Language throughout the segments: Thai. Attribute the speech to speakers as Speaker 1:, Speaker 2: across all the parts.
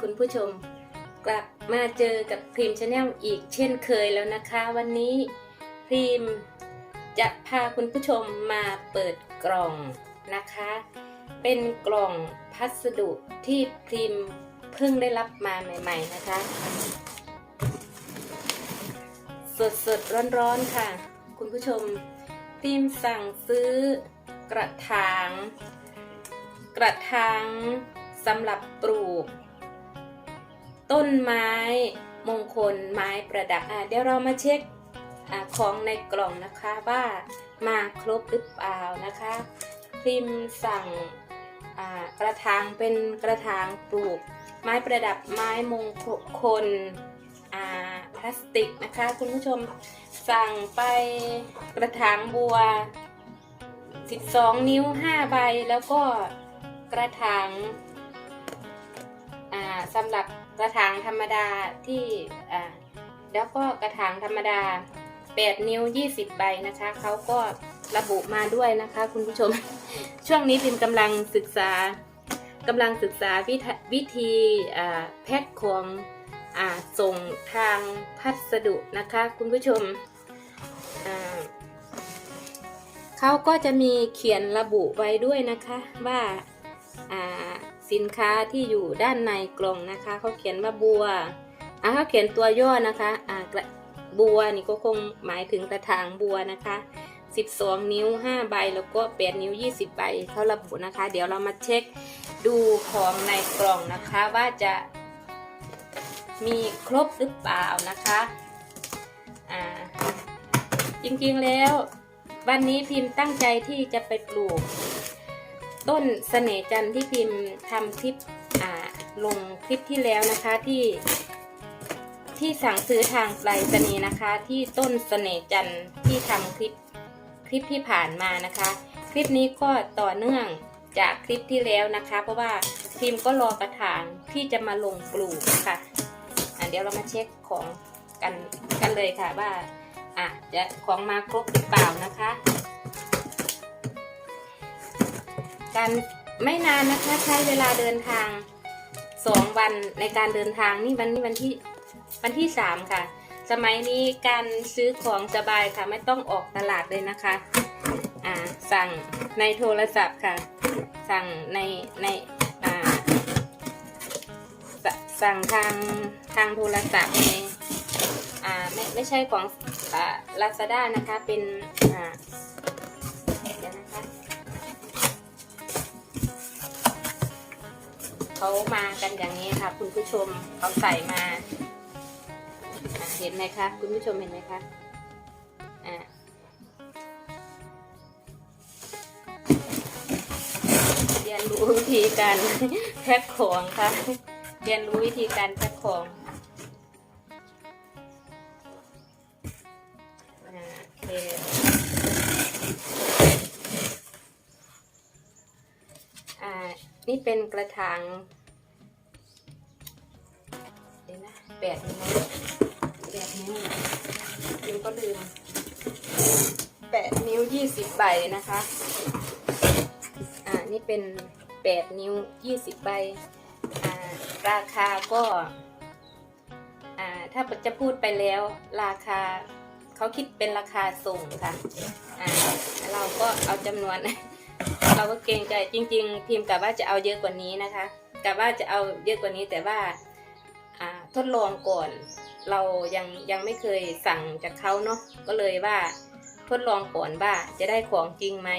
Speaker 1: คุณผู้ชม กลับมาเจอกับพรีมชาแนลอีกเช่นเคยแล้วนะคะ วันนี้พรีมจะพาคุณผู้ชมมาเปิดกล่องนะคะ เป็นกล่องพัสดุที่พรีมเพิ่งได้รับมาใหม่ ๆ นะคะ สดสดร้อนร้อนๆค่ะ คุณผู้ชมพรีมสั่งซื้อกระถาง กระถางสำหรับปลูก ต้นไม้มงคลไม้ประดับอะเดี๋ยวเรามาเช็คอของในกล่องนะคะว่ามาครบหรือเปล่านะคะพิมสั่งกระถางเป็นกระถางปลูก ไม้ประดับไม้มงคลอ่าพลาสติกนะคะ คุณผู้ชมสั่งไปกระถางบัว 12 นิ้ว 5 ใบ แล้วก็กระถางอ่าสำหรับ กระถางธรรมดาที่อ่าแล้วก็กระถางธรรมดา 8 นิ้ว 20 ใบนะคะ เขาก็ระบุมาด้วยนะคะ คุณผู้ชม ช่วงนี้พิมกำลังศึกษากำลังศึกษาวิธวิธีแพ็คของอส่งทางพัสดุนะคะ คุณผู้ชม เขาก็จะมีเขียนระบุไว้ด้วยนะคะว่า สินค้าที่อยู่ด้านในกล่องนะคะเขาเขียนว่าบัวอ่าเขาเขียนตัวย่อนะคะอะบัวนี่ก็คงหมายถึงกระถางบัวนะคะ 12 นิ้ว 5 ใบแล้วก็ 8 นิ้ว 20 ใบเขาระบุนะคะ เดี๋ยวเรามาเช็คดูของในกล่องนะคะว่าจะมีครบหรือเปล่านะคะอ่าจริงๆแล้ววันนี้พิมพ์ตั้งใจที่จะไปปลูก ต้นเสน่จันที่พิมพ์ทำคลิปอ่าลงคลิปที่แล้วนะคะที่ที่สั่งซื้อทางไปรษณีย์นะคะ ที่ต้นเสน่จันที่ทำคลิปคลิปที่ผ่านมานะคะ คลิปนี้ก็ต่อเนื่องจากคลิปที่แล้วนะคะ เพราะว่าพิมพ์ก็รอกระถางที่จะมาลงปลูกค่ะอะเดี๋ยวเรามาเช็คของกันกันเลยค่ะว่าอะจะของมาครบหรือเปล่านะคะ การไม่นานนะคะใช้เวลาเดินทางสองวันในการเดินทางนี่วันนี้วันที่วันที่สามค่ะ สมัยนี้การซื้อของสบายค่ะ ไม่ต้องออกตลาดเลยนะคะ อ่า สั่งในโทรศัพท์ค่ะ สั่งในในอ่าสสั่งทางทางโทรศัพท์ในอ่าไม่ไม่ใช่ของอ่าลาซาด้านะคะเป็นอ่า เขามากันอย่างนี้ค่ะ คุณผู้ชมเขาใส่มา เห็นไหมคะ คุณผู้ชมเห็นไหมคะอ่าเรียนรู้วิธีการแพ็คของค่ะ เรียนรู้วิธีการแพ็คของอ่าโอเคอ่า นี่เป็นกระถางเดี๋ยวนะแปดนิ้วแปดนิ้วลืมก็ลืมแปดนิ้วยี่สิบใบนะคะ อ่า นี่เป็นแปดนิ้วยี่สิบใบ อ่า ราคาก็ อ่า ถ้าจะพูดไปแล้ว ราคาเขาคิดเป็นราคาส่งค่ะ อ่า เราก็เอาจำนวน เราก็เกรงใจจริง ๆ พิมพ์กะว่าจะเอาเยอะกว่านี้นะคะกะว่าจะเอาเยอะกว่านี้แต่ว่าทดลองก่อน เรายังยังไม่เคยสั่งจากเขาเนาะก็เลยว่าทดลองก่อนว่าจะได้ของจริงไหม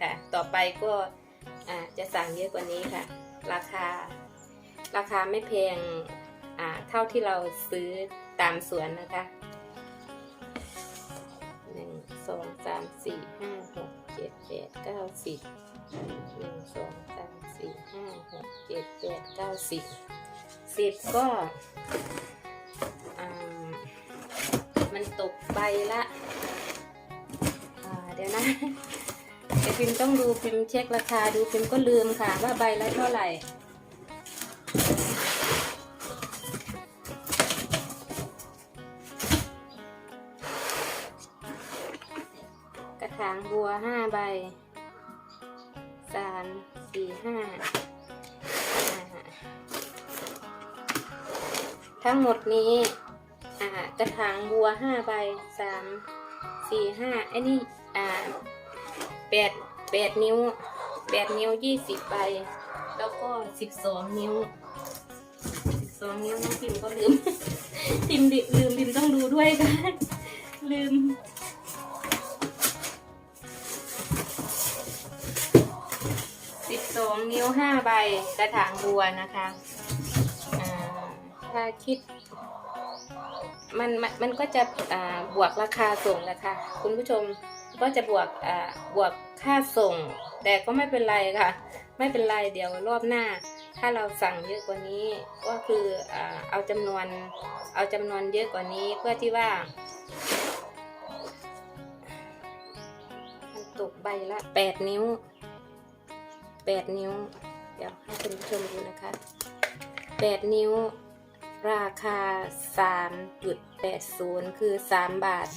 Speaker 1: ค่ะ ต่อไปก็จะสั่งเยอะกว่านี้ค่ะ ราคา ราคาไม่แพงเท่าที่เราซื้อตามสวนนะคะหนึ่งสองสามสี่ห้าหก จ็ดแปดเก้าสิบหนึ่งสองสามสี่ห้าหกเจ็ดแปดเก้าสิบสิบก็มันตกใบละเดี๋ยวนะไอพิมพ์ต้องดูพิมพ์เช็คราคาดูพิมพ์ก็ลืมค่ะว่าใบละเท่าไหร่ ถางบัวห้าใบ สามสี่ห้า ทั้งหมดนี้อ่ากระถางบัวห้าใบ สาม สี่ห้าไอ้นี่อ่าแปดแปดนิ้วแปดนิ้วยี่สิบใบ แล้วก็สิบสองนิ้วสิบสองนิ้วน้องพิมก็ลืม พิมดิลืมพิมต้องดูด้วยค่ะลืม องนิ้วห้าใบกระถางบัวนะคะถ้าคิดมันมันมันก็จะบวกราคาส่งแหละค่ะ คุณผู้ชมก็จะบวกบวกค่าส่ง แต่ก็ไม่เป็นไรค่ะ ไม่เป็นไรเดี๋ยวรอบหน้า ถ้าเราสั่งเยอะกว่านี้ก็คือเอาจำนวน เอาจำนวนเยอะกว่านี้เพื่อที่ว่ามันตกใบละแปดนิ้ว แปดนิ้ว เดี๋ยวให้คุณผู้ชมดูนะคะแปดนิ้ว ราคา 3.80 คือ 3 บาท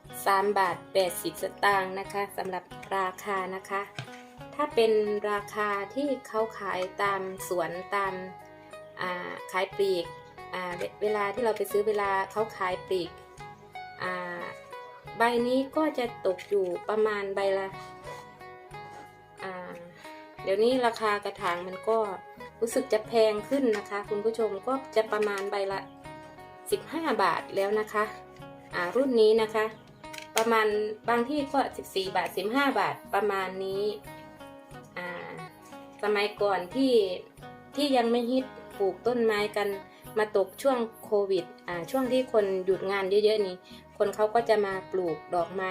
Speaker 1: 3 บาท 80 สตางค์นะคะสำหรับราคานะคะ ถ้าเป็นราคาที่เขาขายตามสวนตามาขายปลีกเวลาที่เราไปซื้อเวลาเขาขายปลีกใบนี้ก็จะตกอยู่ประมาณใบละ เดี๋ยวนี้ราคากระถางมันก็รู้สึกจะแพงขึ้นนะคะ คุณผู้ชมก็จะประมาณใบละ 15 บาทแล้วนะคะอ่ารุ่นนี้นะคะ ประมาณบางที่ก็ 14 บาท 15 บาทประมาณนี้อ่าสมัยก่อนที่ที่ยังไม่ฮิตปลูกต้นไม้กันมาตกช่วงโควิดอ่าช่วงที่คนหยุดงานเยอะๆนี่คนเขาก็จะมาปลูกดอกไม้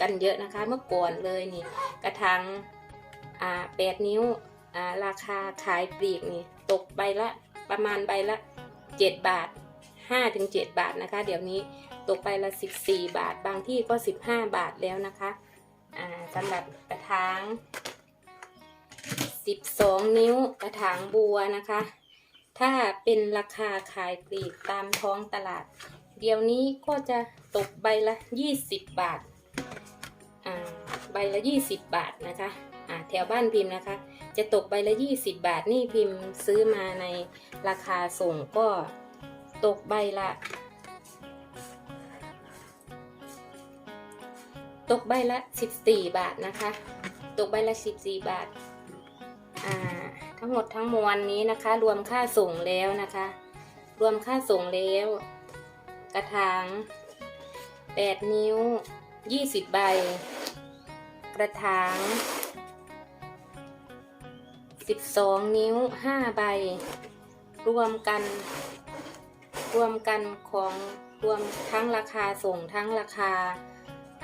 Speaker 1: กันเยอะนะคะ เมื่อก่อนเลยนี่ กระถาง อ่าแปดนิ้วอ่าราคาขายปลีกนี่ตกใบละประมาณใบละ 7 บาท5ถึง7บาทนะคะ เดี๋ยวนี้ตกใบละ 14 บาท บางที่ก็ 15 บาทแล้วนะคะอ่าสำหรับกระถาง 12 นิ้วกระถางบัวนะคะ ถ้าเป็นราคาขายปลีกตามท้องตลาด เดี๋ยวนี้ก็จะตกใบละ 20 บาทอ่าใบละ 20 บาทนะคะ อ่าแถวบ้านพิมพ์นะคะ จะตกใบละ 20 บาทนี่พิมพ์ซื้อมาในราคาส่งก็ตกใบละ ตกใบละ 14 บาทนะคะ ตกใบละ 14 บาทอ่าทั้งหมดทั้งมวลนี้นะคะ รวมค่าส่งแล้วนะคะ รวมค่าส่งแล้ว กระถาง8 นิ้ว 20 ใบ กระถาง 12นิ้ว5ใบ รวมกัน รวมกันของรวมทั้งราคาส่งทั้งราคา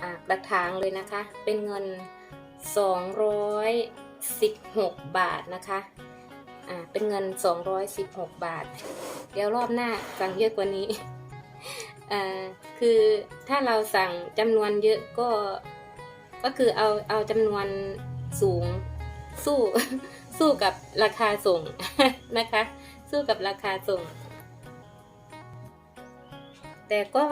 Speaker 1: อ่ากระถางเลยนะคะ เป็นเงิน 216 บาทนะคะอ่าเป็นเงิน 216 บาท เดี๋ยวรอบหน้าสั่งเยอะกว่านี้อ่าคือถ้าเราสั่งจำนวนเยอะก็ก็คือเอาเอาจำนวนสูงสู้ สู้กับราคาส่งนะคะ สู้กับราคาส่ง แต่ก็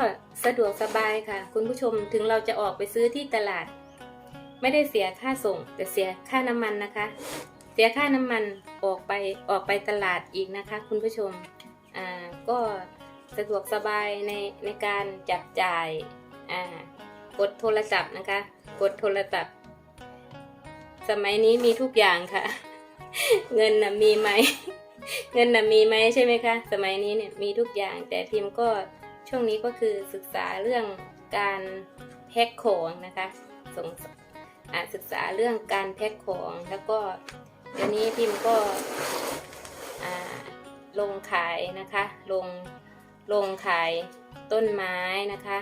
Speaker 1: สะดวกสบายค่ะ คุณผู้ชมถึงเราจะออกไปซื้อที่ตลาด ไม่ได้เสียค่าส่ง แต่เสียค่าน้ำมันนะคะ เสียค่าน้ำมันออกไปออกไปตลาดอีกนะคะ คุณผู้ชมอ่าก็สะดวกสบายในในการจับจ่ายอ่ากดโทรศัพท์นะคะ กดโทรศัพท์ สมัยนี้มีทุกอย่างค่ะ เงินนะมีไหม เงินนะมีไหมใช่ไหมคะ สมัยนี้เนี่ยมีทุกอย่าง แต่ทีมก็ช่วงนี้ก็คือศึกษาเรื่องการแพ็คของนะคะสงศึกษาเรื่องการแพ็คของแล้วก็เดี๋ยวนี้พิมก็ลงขายนะคะลงลงขายต้นไม้นะคะ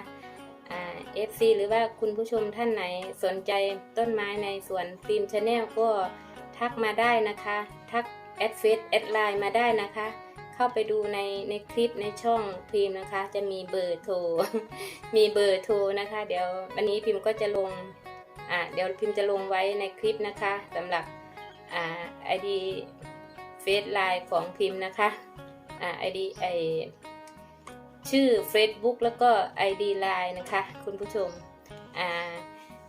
Speaker 1: เอ่า FC หรือว่าคุณผู้ชมท่านไหนสนใจต้นไม้ในสวนฟิล์มชาแนลก็ ทักมาได้นะคะ ทักแอดเฟซแอดไลน์มาได้นะคะ เข้าไปดูในในคลิปในช่องพิมพ์นะคะ จะมีเบอร์โทร มีเบอร์โทรนะคะ เดี๋ยววันนี้พิมพ์ก็จะลงอ่าเดี๋ยวพิมพ์จะลงไว้ในคลิปนะคะสำหรับอ่าไอดีเฟซไลน์ของพิมพ์นะคะอ่าไอดีไอชื่อ Facebook แล้วก็ ID Line นะคะ คุณผู้ชมอ่า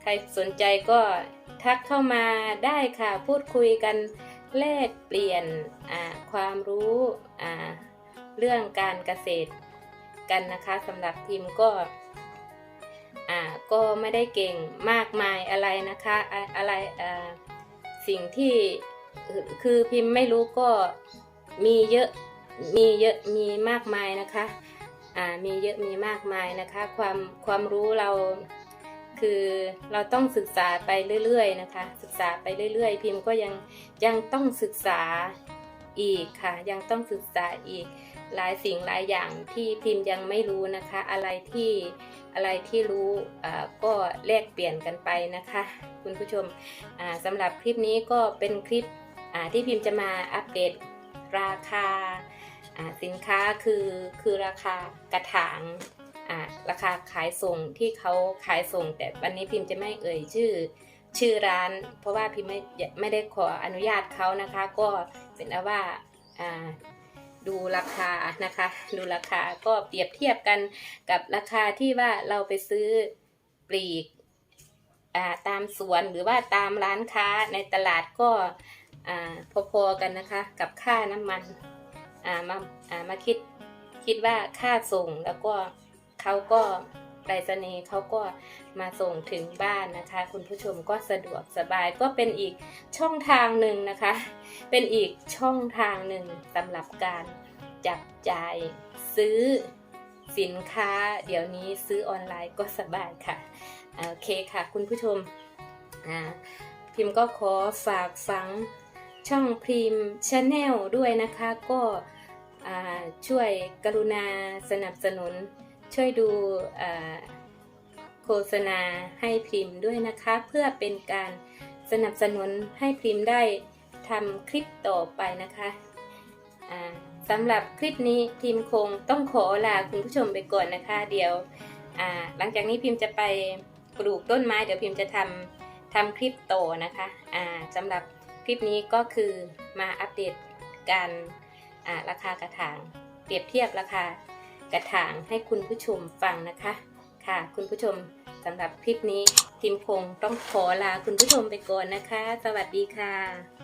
Speaker 1: ครสนใจก็ทักเข้ามาได้ค่ะ พูดคุยกันแลกเปลี่ยนความรู้เรื่องการเกษตรกันนะคะสำหรับพิมก็ก็ไม่ได้เก่งมากมายอะไรนะคะอะอะไรสิ่งที่คือพิมพ์ไม่รู้ก็มีเยอะมีเยอะมีมากมายนะคะมีเยอะมีมากมายนะคะ ความความรู้เรา คือเราต้องศึกษาไปเรื่อยๆนะคะ ศึกษาไปเรื่อยๆ พิมพ์ก็ยังยังต้องศึกษาอีกค่ะ ยังต้องศึกษาอีกหลายสิ่งหลายอย่างที่พิมพ์ยังไม่รู้นะคะ อะไรที่อะไรที่รู้ก็แลกเปลี่ยนกันไปนะคะ คุณผู้ชมสำหรับคลิปนี้ก็เป็นคลิปที่พิมพ์จะมาอัปเดตราคาสินค้าคือคือราคากระถาง ราคาขายส่งที่เขาขายส่ง แต่วันนี้พิมพ์จะไม่เอ่ยชื่อชื่อร้าน เพราะว่าพิมพ์ไม่ไม่ได้ขออนุญาตเขานะคะ ก็เป็นว่าดูราคานะคะ ดูราคาก็เปรียบเทียบกันกับราคาที่ว่าเราไปซื้อปลีกาตามสวนหรือว่าตามร้านค้าในตลาดก็พอๆกันนะคะกับค่าน้ำมันามาามาคิดคิดว่าค่าส่งแล้วก็ เขาก็ไปรษณีย์เขาก็มาส่งถึงบ้านนะคะ คุณผู้ชมก็สะดวกสบายก็เป็นอีกช่องทางหนึ่งนะคะ เป็นอีกช่องทางหนึ่งสำหรับการจับจ่ายซื้อสินค้า เดี๋ยวนี้ซื้อออนไลน์ก็สบายค่ะโอเคค่ะ คุณผู้ชมพิมพ์ก็ขอฝากฝังช่องพิมพ์ชาแนลด้วยนะคะ ก็ช่วยกรุณาสนับสนุน ช่วยดูโฆษณาให้พิมพ์ด้วยนะคะ เพื่อเป็นการสนับสนุนให้พิมพ์ได้ทำคลิปต่อไปนะคะสำหรับคลิปนี้พิมพ์คงต้องขอลาคุณผู้ชมไปก่อนนะคะ เดี๋ยวหลังจากนี้พิมพ์จะไปปลูกต้นไม้ เดี๋ยวพิมพ์จะทำทำคลิปต่อนะคะสำหรับคลิปนี้ก็คือมาอัปเดตการราคากระถาง เปรียบเทียบราคา กระถางให้คุณผู้ชมฟังนะคะ ค่ะ คุณผู้ชมสำหรับคลิปนี้ทีมคงต้องขอลาคุณผู้ชมไปก่อนนะคะ สวัสดีค่ะ